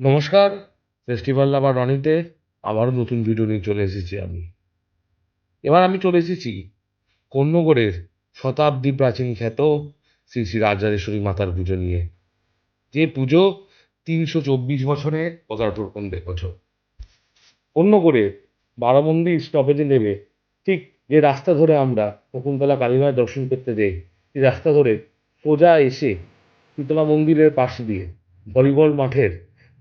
নমস্কার ফেস্টিভ্যাল লাভার রনিতে আবারও নতুন ভিডিও নিয়ে চলে এসেছি আমি। এবার আমি চলে এসেছি কন্যগড়ের শতাব্দী প্রাচীন খ্যাত শ্রী শ্রী রাজরাজেশ্বরী মাতার পুজো নিয়ে। যে পুজো তিনশো চব্বিশ বছরে পদার্পণ বছর। কন্যগড়ের বারামন্দি স্টপেজে নেমে ঠিক যে রাস্তা ধরে আমরা শকুন্তলা কালীমায় দর্শন করতে যাই, সেই রাস্তা ধরে সোজা এসে শীতলা মন্দিরের পাশ দিয়ে ভলিবল মাঠের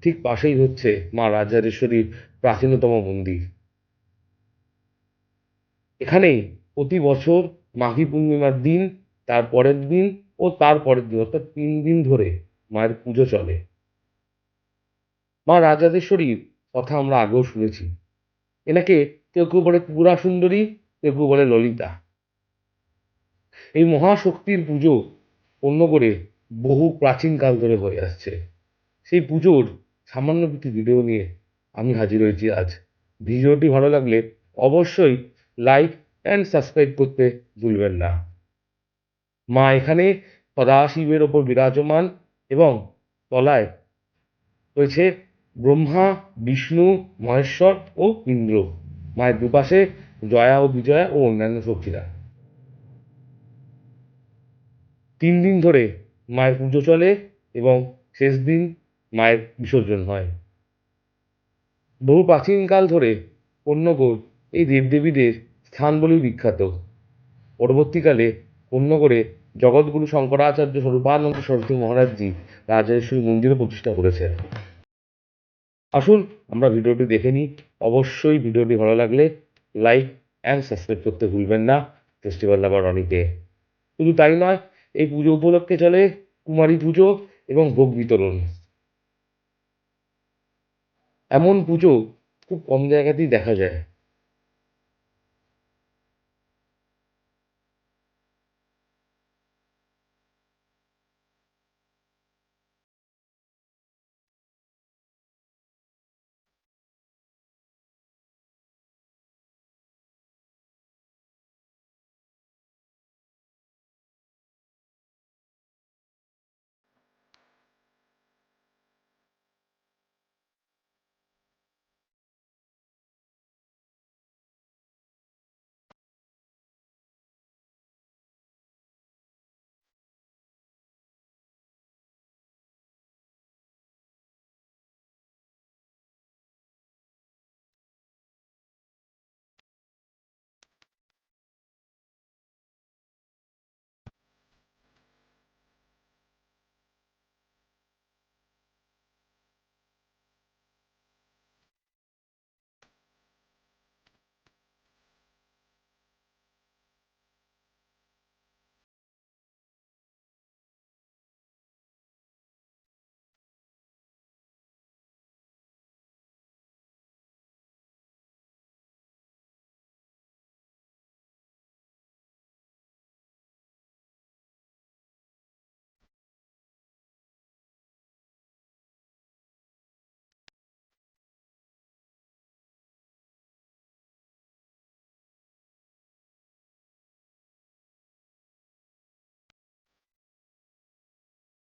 ঠিক পাশেই হচ্ছে মা রাজরাজেশ্বরীর প্রাচীনতম মন্দির। এখানেই প্রতি বছর মাঘী পূর্ণিমার দিন, তার পরের দিন ও তার পরের দিন, অর্থাৎ তিন দিন ধরে মায়ের পুজো চলে। মা রাজরাজেশ্বরীর কথা আমরা আগেও শুনেছি। এনাকে কেউ কেউ বলে পুরা সুন্দরী, কেউ কেউ বলে ললিতা। এই মহাশক্তির পুজো অন্য করে বহু প্রাচীনকাল ধরে হয়ে আসছে। সেই পুজোর সামান্য কিছু ভিডিও নিয়ে আমি হাজির হয়েছি আজ। ভিডিওটি ভালো লাগলে অবশ্যই লাইক অ্যান্ড সাবস্ক্রাইব করতে ভুলবেন না। মা এখানে সদাশিবের ওপর বিরাজমান এবং তলায় রয়েছে ব্রহ্মা, বিষ্ণু, মহেশ্বর ও ইন্দ্র। মায়ের দুপাশে জয়া ও বিজয়া ও অন্যান্য শক্তিরা তিন দিন ধরে মায়ের পুজো চলে এবং শেষ দিন মায়ের বিসর্জন হয়। বহু প্রাচীনকাল ধরে কন্যগড় এই দেবদেবীদের স্থান বলেই বিখ্যাত। পরবর্তীকালে কন্যগড়ে জগৎগুরু শঙ্করাচার্য স্বরূপানন্দ সরস্বতী মহারাজজি রাজরাজেশ্বরী মন্দিরও প্রতিষ্ঠা করেছেন। আসুন, আমরা ভিডিওটি দেখে নিই। অবশ্যই ভিডিওটি ভালো লাগলে লাইক অ্যান্ড সাবস্ক্রাইব করতে ভুলবেন না ফেস্টিভ্যাল লাভার অনিতে। শুধু তাই নয়, এই পুজো উপলক্ষে চলে কুমারী পুজো এবং ভোগ বিতরণ। এমন পুজো খুব কম জায়গাতেই দেখা যায়।